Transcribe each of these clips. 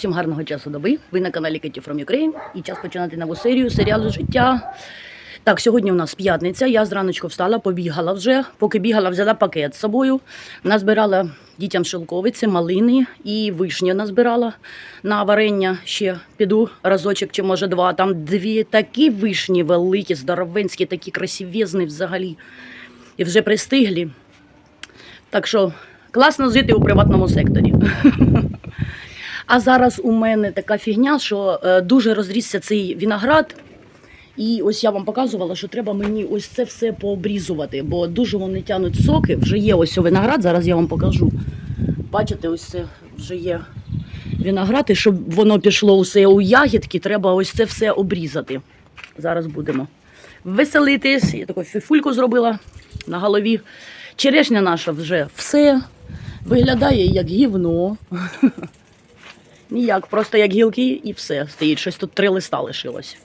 Усім гарного часу доби. Ви на каналі Кеті From Ukraine і час починати нову серію серіалу життя. Так, сьогодні у нас п'ятниця. Я зраночку встала, побігала вже. Поки бігала, взяла пакет з собою. Назбирала дітям шелковиці, малини і вишні назбирала на варення. Ще піду разочок чи може два. Там дві такі вишні великі, здоровенські, такі красивезні взагалі. І вже пристиглі. Так що класно жити у приватному секторі. А зараз у мене така фігня, що е, дуже розрісся цей виноград. І ось я вам показувала, що треба мені ось це все пообрізувати, бо дуже вони тянуть соки. Вже є ось виноград, зараз я вам покажу. Бачите, ось це вже є виноград, і щоб воно пішло усе у ягідки, треба ось це все обрізати. Зараз будемо веселитись. Я таку фіфульку зробила на голові. Черешня наша вже все виглядає як гівно. Ніяк, просто як гілки і все стоїть. Щось тут три листа лишилось.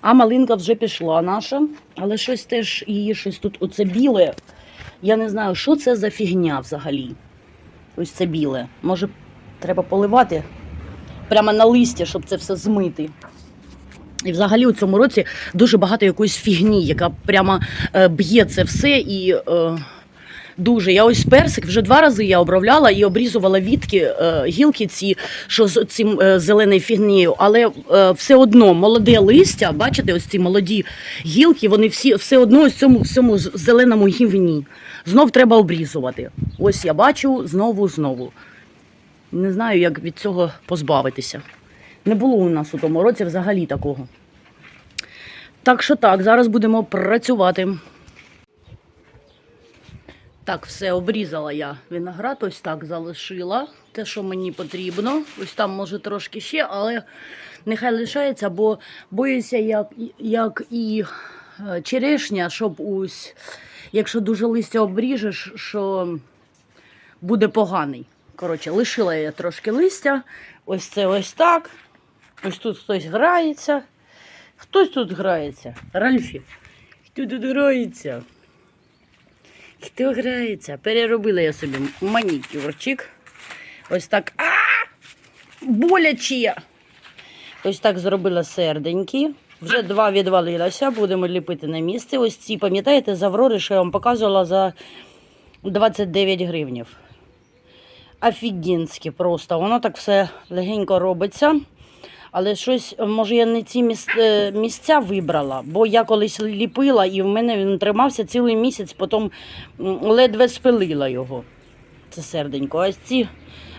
А малинка вже пішла наша, але щось теж її щось тут оце біле. Я не знаю, що це за фігня взагалі. Ось це біле. Може, треба поливати прямо на листя, щоб це все змити. І взагалі у цьому році дуже багато якоїсь фігні, яка прямо е, б'є це все і. Е, Дуже. Я ось персик вже два рази я обробляла і обрізувала відки, е, гілки ці, що з цим е, зеленою фігнією, але е, все одно молоде листя, бачите, ось ці молоді гілки, вони всі все одно ось цьому всьому зеленому гівні. Знов треба обрізувати. Ось я бачу знову, знову. Не знаю, як від цього позбавитися. Не було у нас у тому році взагалі такого. Так що так, зараз будемо працювати. Так, все обрізала я виноград, ось так залишила. Те, що мені потрібно. Ось там може трошки ще, але нехай лишається, бо боюся, як, як і е, черешня, щоб ось, якщо дуже листя обріжеш, що буде поганий. Коротше, лишила я трошки листя. Ось це ось так. Ось тут хтось грається. Хтось тут грається. Ральфі. Хто тут грається? Хто грається? Переробила я собі манікюрчик. Ось так. А! Боляче! Ось так зробила серденькі. Вже два відвалилося, будемо ліпити на місце. Ось ці, пам'ятаєте, з Аврори, що я вам показувала за 29 гривнів. Офігенське просто. Воно так все легенько робиться. Але щось, може, я не ці е, місця вибрала, бо я колись ліпила і в мене він тримався цілий місяць, потім ледве спилила його. Це серденько. А ці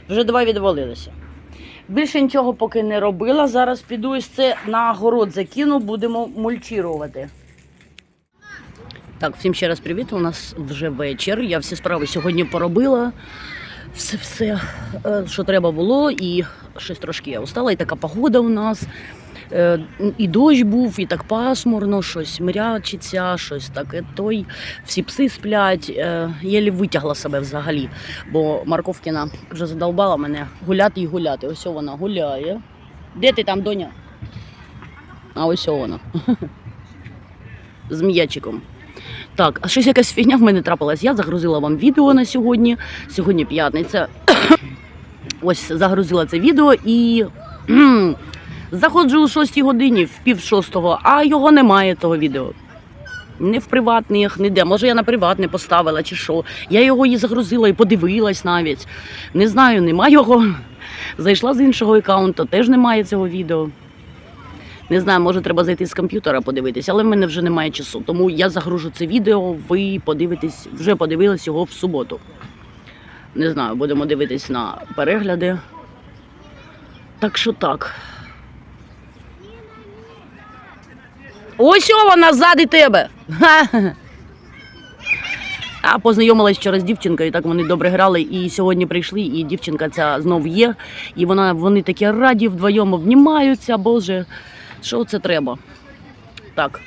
вже два відвалилися. Більше нічого поки не робила. Зараз піду ось це на город закину, будемо мульчірувати. Так, всім ще раз привіт. У нас вже вечір. Я всі справи сьогодні поробила. Все, все, е, що треба було, і щось трошки я устала, і така погода у нас. Е, І дощ був, і так пасмурно, щось мрячиться, щось таке той. Всі пси сплять. Е, Єлі витягла себе взагалі, бо Марковкіна вже задовбала мене гуляти і гуляти. Ось вона гуляє. Де ти там, доня? А ось вона. З м'ячиком. Так, а щось якась фігня в мене трапилась. Я загрузила вам відео на сьогодні. Сьогодні п'ятниця. Ось загрузила це відео і заходжу о 6 годині, в пів шостого, а його немає того відео. Не в приватних, ніде. Може, я на приватне поставила чи що. Я його і загрузила і подивилась навіть. Не знаю, нема його. Зайшла з іншого аккаунту, теж немає цього відео. Не знаю, може треба зайти з комп'ютера подивитись, але в мене вже немає часу. Тому я загружу це відео, ви подивитесь, вже подивились його в суботу. Не знаю, будемо дивитись на перегляди. Так що так. Ось вона ззади тебе. А познайомилась вчора з дівчинкою, так вони добре грали. І сьогодні прийшли, і дівчинка ця знов є. І вона, вони такі раді вдвоєм обнімаються. Боже, що це треба? Так.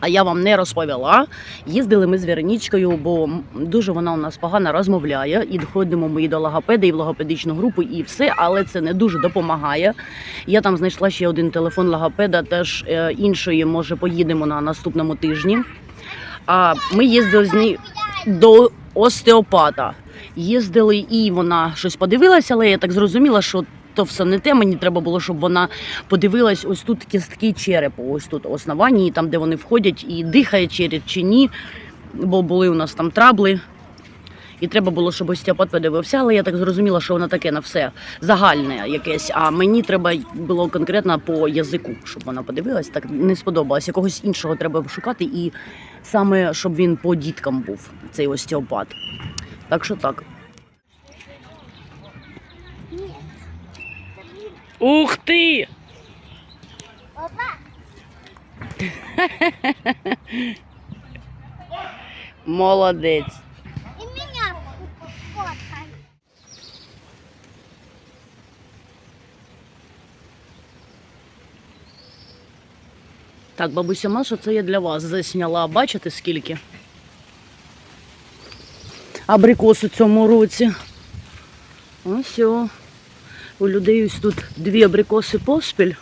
А я вам не розповіла. Їздили ми з Веронічкою, бо дуже вона у нас погано розмовляє. І доходимо ми і до логопеда, і в логопедичну групу, і все, але це не дуже допомагає. Я там знайшла ще один телефон логопеда, теж е, іншої, може, поїдемо на наступному тижні. А ми їздили з нею до остеопата. Їздили, і вона щось подивилася, але я так зрозуміла, що то все не те. Мені треба було, щоб вона подивилась, ось тут кістки черепу, ось тут основанні, там, де вони входять, і дихає череп чи ні. Бо були у нас там трабли. І треба було, щоб остеопат подивився, але я так зрозуміла, що воно таке на все загальне якесь. А мені треба було конкретно по язику, щоб вона подивилась. Так не сподобалось. Якогось іншого треба шукати, і саме щоб він по діткам був, цей остеопат. Так що так. Ух ти! Опа! Молодець. И меня фоткай. Так, бабуся Маша, це я для вас засняла. Бачите скільки? Абрикос у цьому році. Ось о. У людей ось тут дві абрикоси поспіль.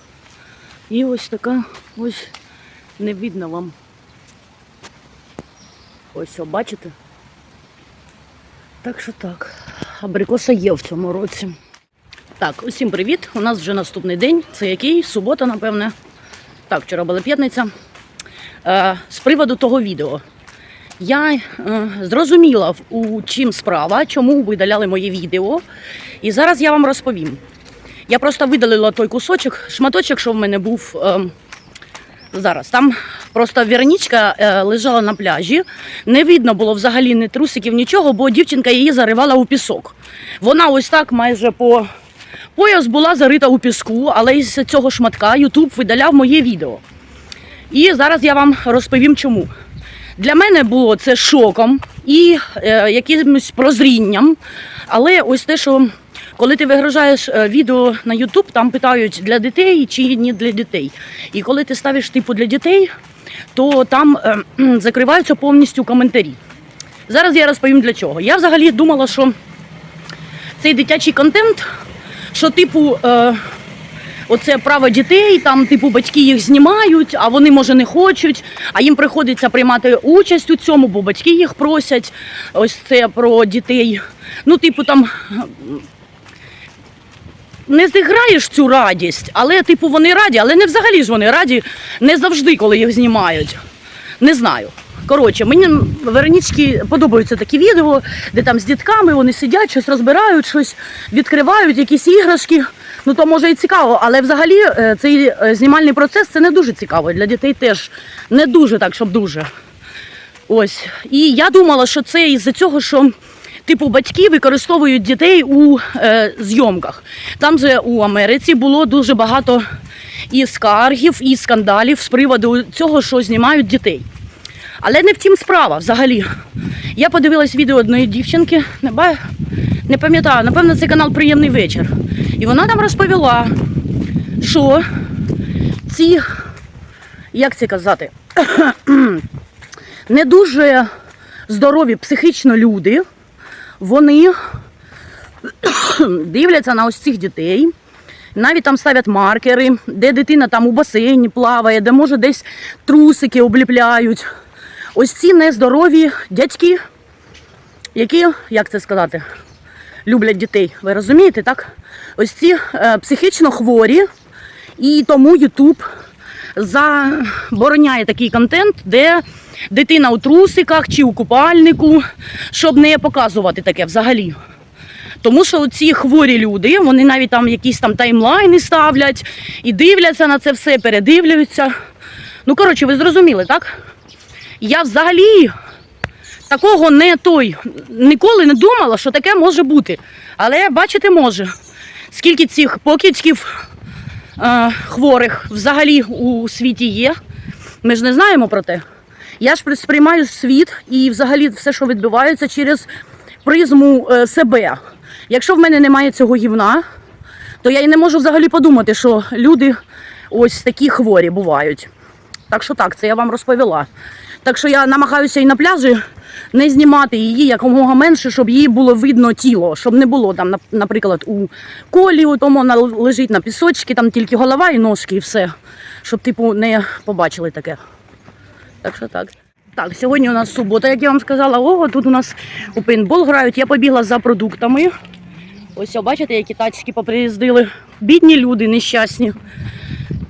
І ось така, ось не видно вам. Ось о, бачите? Так що так. Абрикоса є в цьому році. Так, усім привіт. У нас вже наступний день. Це який? Субота, напевне. Так, вчора була п'ятниця. Е, з приводу того відео. Я е, зрозуміла, у чим справа, чому видаляли моє відео. І зараз я вам розповім. Я просто видалила той кусочок, шматочок, що в мене був е, зараз. Там просто Веронічка е, лежала на пляжі. Не видно було взагалі ні трусиків, нічого, бо дівчинка її заривала у пісок. Вона ось так майже по пояс була зарита у піску, але із цього шматка Ютуб видаляв моє відео. І зараз я вам розповім чому. Для мене було це шоком і е, якимось прозрінням. Але ось те, що коли ти вигружаєш е, відео на YouTube, там питають для дітей чи не для дітей. І коли ти ставиш типу для дітей, то там е, закриваються повністю коментарі. Зараз я розповім для чого. Я взагалі думала, що цей дитячий контент, що типу. Е, Оце право дітей, там, типу, батьки їх знімають, а вони, може, не хочуть, а їм приходиться приймати участь у цьому, бо батьки їх просять. Ось це про дітей. Ну, типу, там не зіграєш цю радість, але, типу, вони раді, але не взагалі ж вони раді не завжди, коли їх знімають. Не знаю. Коротше, мені Веронічки подобаються такі відео, де там з дітками вони сидять, щось розбирають, щось відкривають, якісь іграшки. Ну то може і цікаво, але взагалі е, цей е, знімальний процес це не дуже цікаво. Для дітей теж не дуже так, щоб дуже. Ось. І я думала, що це із-за цього, що типу батьки використовують дітей у е, зйомках. Там же у Америці було дуже багато і скаргів, і скандалів з приводу цього, що знімають дітей. Але не в тім справа взагалі. Я подивилась відео одної дівчинки, не, пам'ятаю, напевно, це канал Приємний вечір. І вона там розповіла, що ці, як це казати, не дуже здорові психічно люди, вони дивляться на ось цих дітей. Навіть там ставлять маркери, де дитина там у басейні плаває, де може десь трусики обліпляють. Ось ці нездорові дядьки, які, як це сказати, люблять дітей. Ви розумієте, так? Ось ці е, психічно хворі, і тому Ютуб забороняє такий контент, де дитина у трусиках чи у купальнику, щоб не показувати таке взагалі. Тому що ці хворі люди, вони навіть там якісь там таймлайни ставлять і дивляться на це все, передивлюються. Ну, коротше, ви зрозуміли, так? Я взагалі такого не той ніколи не думала, що таке може бути. Але бачите, може. Скільки цих покидьків хворих взагалі у світі є. Ми ж не знаємо про те. Я ж сприймаю світ і взагалі все, що відбувається, через призму е, себе. Якщо в мене немає цього гівна, то я і не можу взагалі подумати, що люди ось такі хворі бувають. Так що так, це я вам розповіла. Так що я намагаюся і на пляжі не знімати її якомога менше, щоб їй було видно тіло, щоб не було там, наприклад, у колі, у тому вона лежить на пісочці, там тільки голова і ножки, і все. Щоб, типу, не побачили таке. Так що так. Так, сьогодні у нас субота, як я вам сказала. Ого, тут у нас у пейнтбол грають. Я побігла за продуктами. Ось, бачите, які тачки поприїздили. Бідні люди, нещасні.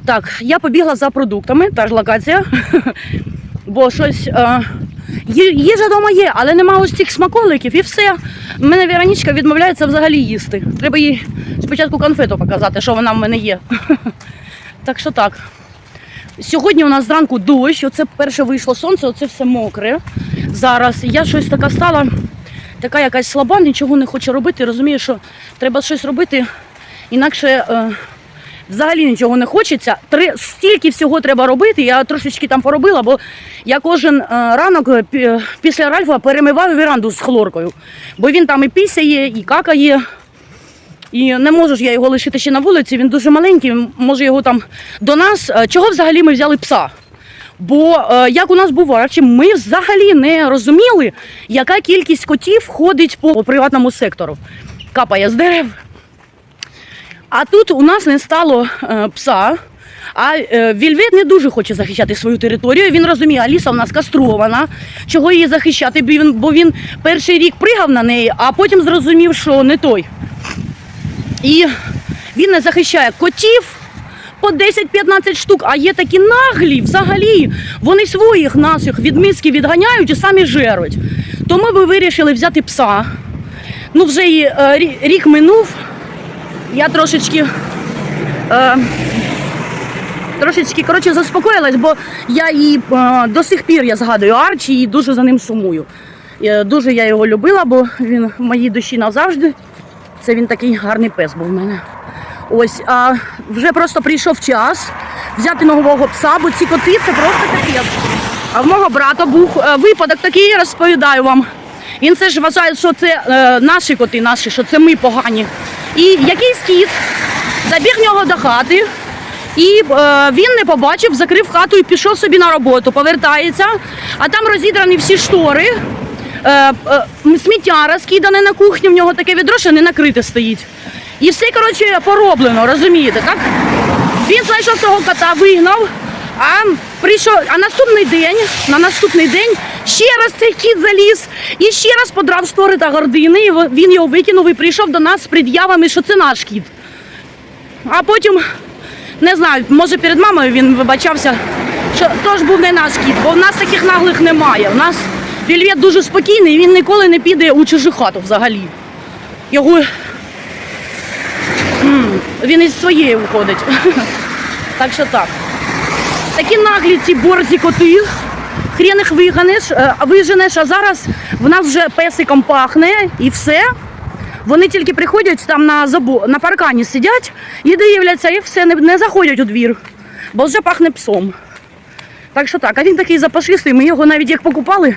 Так, я побігла за продуктами, та ж локація. Бо щось. Е, їжа вдома є, але нема ось цих смаколиків і все. У мене Веронічка відмовляється взагалі їсти. Треба їй спочатку конфету показати, що вона в мене є. Так що так. Сьогодні у нас зранку дощ, оце перше вийшло сонце, оце все мокре. Зараз я щось така стала, така якась слаба, нічого не хочу робити. Розумію, що треба щось робити, інакше е, взагалі нічого не хочеться. Три, стільки всього треба робити. Я трошечки там поробила, бо я кожен е, ранок е, після Ральфа перемиваю веранду з хлоркою, бо він там і пісяє, і какає. І не можу ж я його лишити ще на вулиці, він дуже маленький, може його там до нас. Е, Чого взагалі ми взяли пса? Бо як у нас буває, чи ми взагалі не розуміли, яка кількість котів ходить по приватному сектору. Капає з дерев. А тут у нас не стало е, пса. А е, Вільвет не дуже хоче захищати свою територію. Він розуміє, Аліса в нас кастрована. Чого її захищати? Бо він, бо він перший рік пригав на неї, а потім зрозумів, що не той. І він не захищає котів по 10-15 штук, а є такі наглі взагалі. Вони своїх наших від миски відганяють і самі жеруть. Тому ми вирішили взяти пса. Ну, вже і е, рік минув. Я трошечки. Е, Трошечки коротше заспокоїлась, бо я її е, до сих пір я згадую Арчі і дуже за ним сумую. Е, дуже я його любила, бо він в моїй душі назавжди. Це він такий гарний пес був в мене. Ось, а вже просто прийшов час взяти нового пса, бо ці коти це просто капець. А в мого брата був е, випадок такий, розповідаю вам. Він це ж вважає, що це е, наші коти, наші, що це ми погані. І якийсь кіт забіг нього до хати, і е, він не побачив, закрив хату і пішов собі на роботу, повертається, а там розідрані всі штори. Е, е, сміття розкидане на кухні, в нього таке відро, що не накрите стоїть. І все, коротше, пороблено, розумієте, так? Він знайшов того кота, вигнав, а прийшов, а наступний день, на наступний день ще раз цей кіт заліз і ще раз подрав штори та гордини. І він його викинув і прийшов до нас з пред'явами, що це наш кіт. А потім, не знаю, може перед мамою він вибачався, що теж був не наш кіт, бо в нас таких наглих немає. У нас Вільвет дуже спокійний, він ніколи не піде у чужу хату взагалі. Його він із своєї виходить. Так що так. Такі наглі ці борзі коти. Хрен їх виганеш, е, виженеш, а зараз в нас вже песиком пахне і все. Вони тільки приходять там на забо... на паркані сидять і дивляться, і все, не, не заходять у двір, бо вже пахне псом. Так що так, а він такий запашистий, ми його навіть як покупали.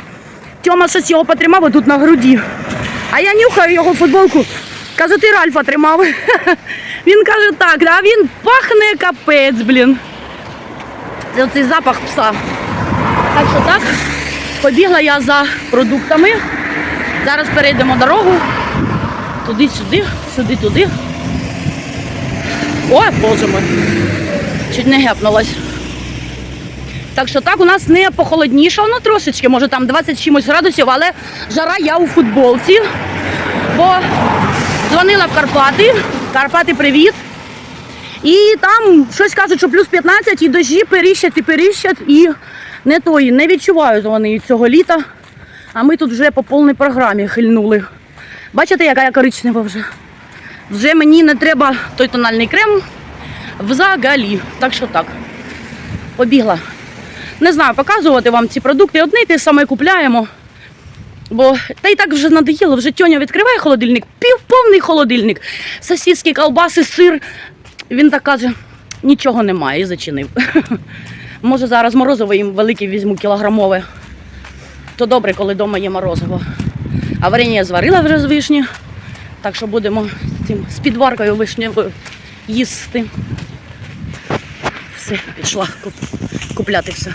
Тьома щось його потримав тут на груді. А я нюхаю його футболку. Кажу, ти Ральфа тримав. Він каже, так, а він пахне капець, блін. Це цей запах пса. Так що так, побігла я за продуктами. Зараз перейдемо дорогу. Туди-сюди, сюди-туди. Ой, боже мой. Чуть не гепнулась. Так що так, у нас не похолоднішало, ну трошечки, може там 20 чимось градусів, але жара я у футболці. Бо дзвонила в Карпати. Карпати, привіт. І там щось кажуть, що плюс 15 і дощі періщать і періщать, і не тої, не відчувають вони цього літа. А ми тут вже по повній програмі хильнули. Бачите, яка я коричнева вже. Вже мені не треба той тональний крем взагалі. Так що так. Побігла. Не знаю, показувати вам ці продукти. Одне й те саме купляємо. Бо та й так вже надоїло, вже тьоня відкриває холодильник, півповний холодильник, сосиски, колбаси, сир. Він так каже, нічого немає і зачинив. Може зараз морозиво їм велике візьму кілограмове. То добре, коли вдома є морозиво. А варення я зварила вже з вишні. Так що будемо з цим з підваркою вишневою їсти. Все, пішла куп- купляти все.